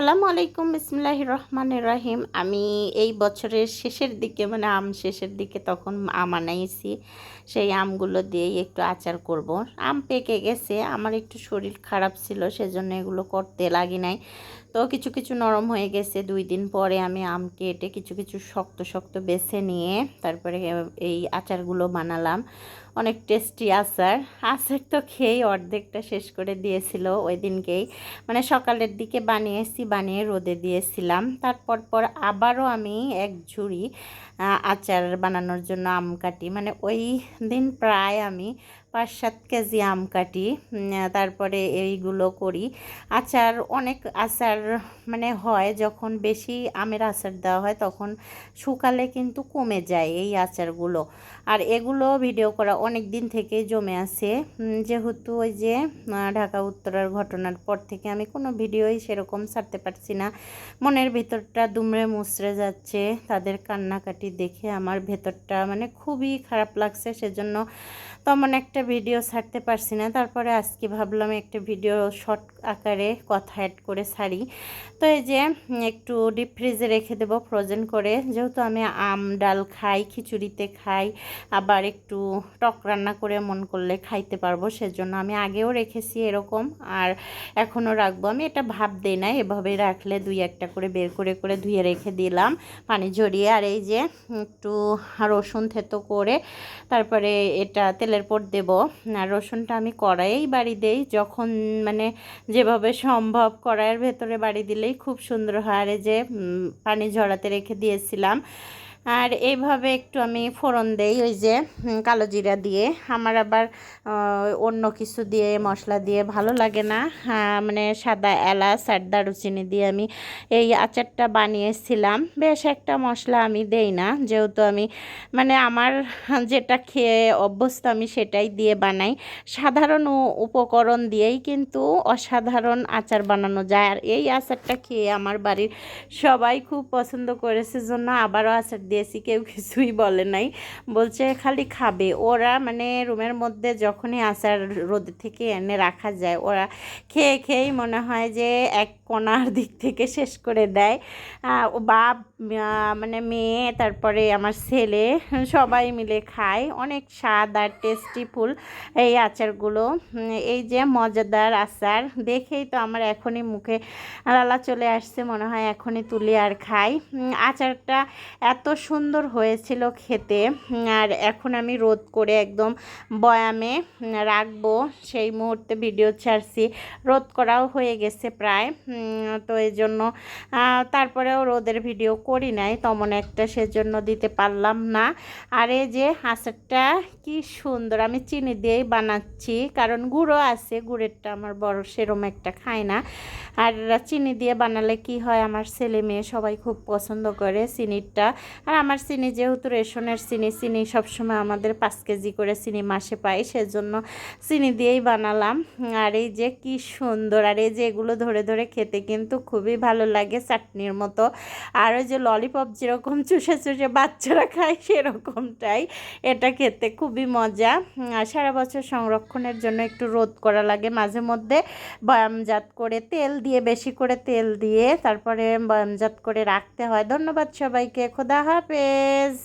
আসসালামু আলাইকুম বিসমিল্লাহ রহমান রাহিম। আমি এই বছরের শেষের দিকে মানে আম শেষের দিকে তখন আম আনাইছি। সেই আমগুলো দিয়েই একটু আচার করব। আম পেকে গেছে, আমার একটু শরীর খারাপ ছিল, সেজন্য এগুলো করতে লাগি নাই। তো কিছু কিছু নরম হয়ে গেছে। দুই দিন পরে আমি আম কেটে কিছু কিছু শক্ত শক্ত বেছে নিয়ে তারপরে এই আচারগুলো বানালাম। অনেক টেস্টি আচার। আচার তো খেয়েই অর্ধেকটা শেষ করে দিয়েছিল ওই দিনকেই। মানে সকালের দিকে বানিয়েছি বানিয়ে রোদে দিয়েছিলাম। তারপর পর আবারও আমি এক ঝুড়ি আচার বানানোর জন্য আম কাটি। মানে ওই দিন প্রায় আমি পাঁচ সাত কেজি আম কাটি তারপরে এইগুলো করি। আচার, অনেক আচার মানে হয়, যখন বেশি আমের আচার দেওয়া হয় তখন শুকালে কিন্তু কমে যায় এই আচারগুলো। আর এগুলো ভিডিও করা অনেক দিন থেকে জমে আছে। যেহেতু ওই যে ঢাকা উত্তরার ঘটনার পর থেকে আমি কোনো ভিডিওই সেরকম ছাড়তে পারছি না। মনের ভিতরটা দুমড়ে মুচড়ে যাচ্ছে, তাদের কান্নাকাটি দেখে আমার ভেতরটা মানে খুবই খারাপ লাগছে। সেজন্য তেমন একটা ভিডিও ছাড়তে পারছি না। তারপরে আজকে ভাবলাম একটা ভিডিও শর্ট আকারে কথা অ্যাড করে ছাড়ি। তো এই যে একটু ডিপ ফ্রিজে রেখে দেবো ফ্রোজেন করে। যেহেতু আমি আম, ডাল খাই, খিচুড়িতে খাই, আবার একটু টক রান্না করে মন করলে খাইতে পারব, সেজন্য আমি আগেও রেখেছি এরকম। আর এখনও রাখব। আমি এটা ভাব দিই না এভাবে রাখলে দুই একটা করে বের করে করে ধুয়ে রেখে দিলাম পানি ঝরিয়ে। আর এই যে, একটু রসুন থেতো করে তারপরে এটা তেলের পর দেব আর রসুনটা আমি কড়াইয়েই বাড়ি দেই। যখন মানে যেভাবে সম্ভব কড়াইয়ের ভেতরে বাড়ি দিলেই খুব সুন্দর হয়। আর যে পানি ঝরাতে রেখে দিয়েছিলাম। আর এইভাবে একটু আমি ফোড়ন দেই ওই যে কালো জিরা দিয়ে। আমার আবার অন্য কিছু দিয়ে, মশলা দিয়ে ভালো লাগে না। মানে সাদা এলাচ আর দারুচিনি দিয়ে আমি এই আচারটা বানিয়েছিলাম। বেশ একটা মশলা আমি দেই না, যেহেতু আমি মানে আমার যেটা খেয়ে অভ্যস্ত আমি সেটাই দিয়ে বানাই। সাধারণ উপকরণ দিয়েই কিন্তু অসাধারণ আচার বানানো যায়। আর এই আচারটা খেয়ে আমার বাড়ির সবাই খুব পছন্দ করেছে জন্য আবারও আচার দিয়েছি কেউ কিছুই বলে নাই। বলছে খালি খাবে। ওরা মানে রুমের মধ্যে যখনই আচার রোদ থেকে এনে রাখা যায়, ওরা খেয়ে খেয়েই মনে হয় যে এক কোনার দিক থেকে শেষ করে দেয়। বাপ মানে মেয়ে, তারপরে আমার ছেলে, সবাই মিলে খায়। অনেক স্বাদ আর টেস্টি ফুল এই আচারগুলো। এই যে মজাদার আচার, দেখেই তো আমার এখনই মুখে লালা চলে আসছে, মনে হয় এখনই তুলি আর খাই। আচারটা এত সুন্দর হয়েছিল খেতে। আর এখন আমি রোদ করে একদম বয়ামে রাখব। সেই মুহূর্তে ভিডিও ছাড়ছি। রোদ করাও হয়ে গেছে প্রায়। তো এই জন্য তারপরেও রোদের ভিডিও করি নাই। তেমন একটা সেজন্য দিতে পারলাম না। আর এই যে আচারটা কি সুন্দর, আমি চিনি দিয়েই বানাচ্ছি। কারণ গুঁড়ো আছে, গুড়েরটা আমার বড় সেরম একটা খায় না। আর চিনি দিয়ে বানালে কি হয়? আমার ছেলে মেয়ে সবাই খুব পছন্দ করে চিনিটা। আর আমার চিনি যেহেতু রেশনের চিনি চিনি সবসময় আমাদের পাঁচ কেজি করে চিনি মাসে পাই সেজন্য চিনি দিয়েই বানালাম। আর এই যে কি সুন্দর, আর এই যে এগুলো ধরে ধরে খেতে কিন্তু খুবই ভালো লাগে চাটনির মতো। আর ওই যে ললিপপ যেরকম চুষে চুষে বাচ্চারা খায় সেরকমটাই, এটা খেতে খুবই মজা। আর সারা বছর সংরক্ষণের জন্য একটু রোদ করা লাগে মাঝে মধ্যে। বয়ামজাত করে তেল দিয়ে, বেশি করে তেল দিয়ে, তারপরে বয়ামজাত করে রাখতে হয়। ধন্যবাদ সবাইকে, খোদা হাফেজ।